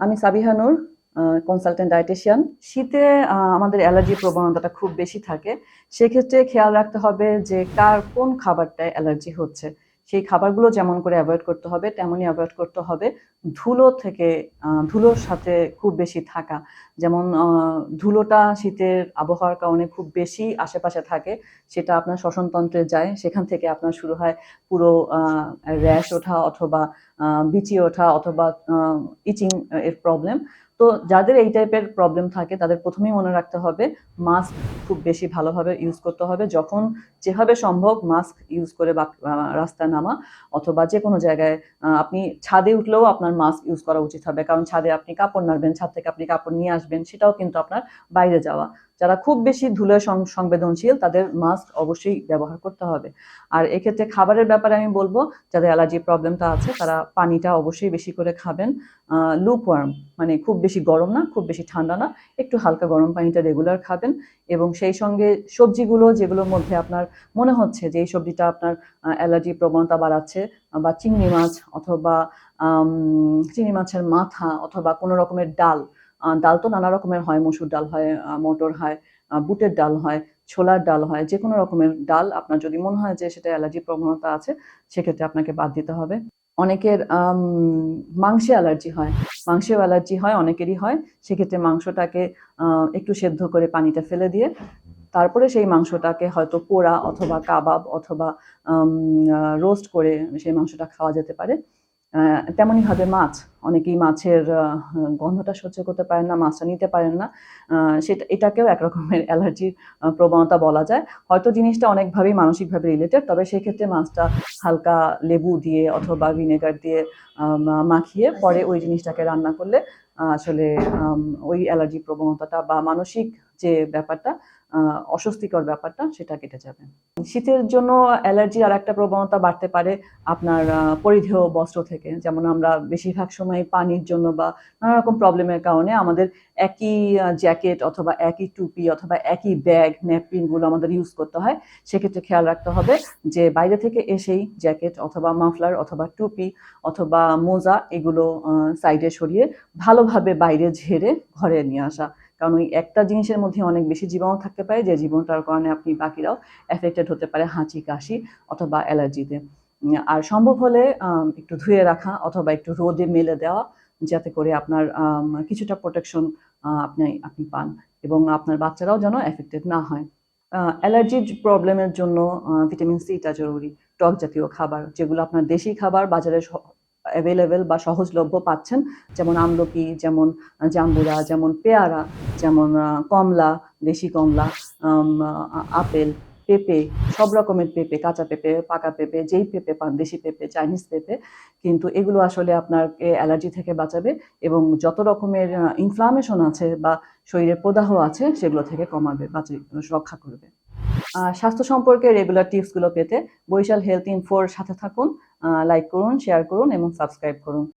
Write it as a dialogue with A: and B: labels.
A: আমি সাবিহানুর consultant dietician শীতে আমাদের অ্যালার্জি প্রবণতাটা খুব বেশি থাকে। সেক্ষেত্রে খেয়াল রাখতে হবে যে কার কোন খাবারটায় অ্যালার্জি হচ্ছে। সেই খাবারগুলো যেমন করে অ্যাভয়েড করতে হবে, তেমনই অ্যাভয়েড করতে হবে। ধুলো থেকে ধুলোর সাথে খুব বেশি থাকা। যেমন ধুলোটা শীতের আবহাওয়ার কারণে খুব বেশি আশেপাশে থাকে, সেটা আপনার শ্বসনতন্ত্রে যায়। সেখান থেকে আপনার শুরু হয় পুরো র্যাশ ওঠা অথবা বিচি ওঠা অথবা ইচিং এর প্রবলেম তো যাদের এই টাইপের প্রবলেম থাকে, তাদের প্রথমেই মনে রাখতে হবে মাস্ক খুব বেশি ভালোভাবে ইউজ করতে হবে। যখন যেভাবে সম্ভব মাস্ক ইউজ করে রাস্তায় নামা অথবা যে কোনো জায়গায় আপনি ছাদে উঠলেও আপনার মাস্ক ইউজ করা উচিত হবে। কারণ ছাদে আপনি কাপড় নাড়বেন, ছাদ থেকে আপনি কাপড় নিয়ে আসবেন, সেটাও কিন্তু আপনার বাইরে যাওয়া। যারা খুব বেশি ধুলোয় সং- সংবেদনশীল, তাদের মাস্ক অবশ্যই ব্যবহার করতে হবে। আর এক্ষেত্রে খাবারের ব্যাপারে আমি বলব, যাদের অ্যালার্জি প্রবলেমটা আছে, তারা পানিটা অবশ্যই বেশি করে খাবেন। লুক ওয়ার্ম মানে খুব বেশি গরম না, খুব বেশি ঠান্ডা না, একটু হালকা গরম পানিটা রেগুলার খাবেন। এবং সেই সঙ্গে সবজিগুলো যেগুলোর মধ্যে আপনার মনে হচ্ছে যে এই সবজিটা আপনার অ্যালার্জি প্রবণতা বাড়াচ্ছে বা চিংড়ি মাছ অথবা চিংড়ি মাছের মাথা অথবা কোনো রকমের ডাল ডাল তো নানা রকমের হয়, মসুর ডাল হয় মটর হয় বুটের ডাল হয়, ছোলার ডাল হয় যে কোনো রকমের ডাল আপনার যদি মনে হয় যে সেটা অ্যালার্জি প্রবণতা আছে, সেক্ষেত্রে আপনাকে বাদ দিতে হবে। অনেকের মাংসে অ্যালার্জি হয়, মাংসেও অ্যালার্জি হয়, অনেকেরই হয়, সেক্ষেত্রে মাংসটাকে একটু সেদ্ধ করে পানিটা ফেলে দিয়ে, তারপরে সেই মাংসটাকে হয়তো পোড়া অথবা কাবাব অথবা রোস্ট করে সেই মাংসটা খাওয়া যেতে পারে। তেমনইভাবে মাছ। অনেকেই মাছের গন্ধটা সহ্য করতে পারেন না, মাছটা নিতে পারেন না। সেটা, এটাকেও একরকমের অ্যালার্জির প্রবণতা বলা যায়। হয়তো জিনিসটা অনেকভাবেই মানসিকভাবে রিলেটেড তবে সেক্ষেত্রে মাছটা হালকা লেবু দিয়ে অথবা ভিনেগার দিয়ে মাখিয়ে পরে ওই জিনিসটাকে রান্না করলে আসলে ওই অ্যালার্জি প্রবণতাটা বা মানসিক যে ব্যাপারটা অস্বস্তিকর ব্যাপারটা, সেটা কেটে যাবে। শীতের জন্য অ্যালার্জির আর একটা প্রবণতা বাড়তে পারে আপনার পরিধেয় বস্ত্র থেকে। যেমন আমরা বেশিরভাগ সময় পানির জন্য বা নানা রকম প্রবলেমের কারণে আমাদের একই জ্যাকেট অথবা একই টুপি অথবা একই ব্যাগ ন্যাপকিনগুলো আমাদের ইউজ করতে হয়। সেক্ষেত্রে খেয়াল রাখতে হবে যে বাইরে থেকে এসেই জ্যাকেট অথবা মাফলার অথবা টুপি অথবা মোজা এগুলো সাইডে সরিয়ে ভালোভাবে বাইরে ঝেড়ে ঘরে নিয়ে আসা। কারণ ওই একটা জিনিসের মধ্যে অনেক বেশি জীবাণু থাকতে পারে যে জীবাণুটার কারণে আপনি বাকিরাও এফেক্টেড হতে পারে হাঁচি, কাশি অথবা অ্যালার্জিতে। আর সম্ভব হলে একটু ধুয়ে রাখা অথবা একটু রোদে মেলে দেওয়া যাতে করে আপনার কিছুটা প্রোটেকশন আপনি আপনি পান এবং আপনার বাচ্চারাও যেন এফেক্টেড না হয়। অ্যালার্জির প্রবলেমের জন্য ভিটামিন সিটা জরুরি। টক জাতীয় খাবার, যেগুলো আপনার দেশি খাবার বাজারে অ্যাভেলেবেল বা সহজলভ্য পাচ্ছেন, যেমন আমলকি, যেমন জাম্বুরা, যেমন পেয়ারা যেমন কমলা, দেশি কমলা আপেল, পেঁপে, সব রকমের পেঁপে, কাঁচা পেঁপে, পাকা পেঁপে, যেই পেঁপে পান, দেশি পেঁপে, চাইনিজ পেঁপে, কিন্তু এগুলো আসলে আপনাকে অ্যালার্জি থেকে বাঁচাবে এবং যত রকমের ইনফ্লামেশন আছে বা শরীরে প্রদাহ আছে, সেগুলো থেকে কমাবে বাঁচে রক্ষা করবে। স্বাস্থ্য সম্পর্কে রেগুলার টিপসগুলো পেতে বৈশাল হেলথ ইনফোর সাথে থাকুন লাইক করুন শেয়ার করুন এবং সাবস্ক্রাইব করুন।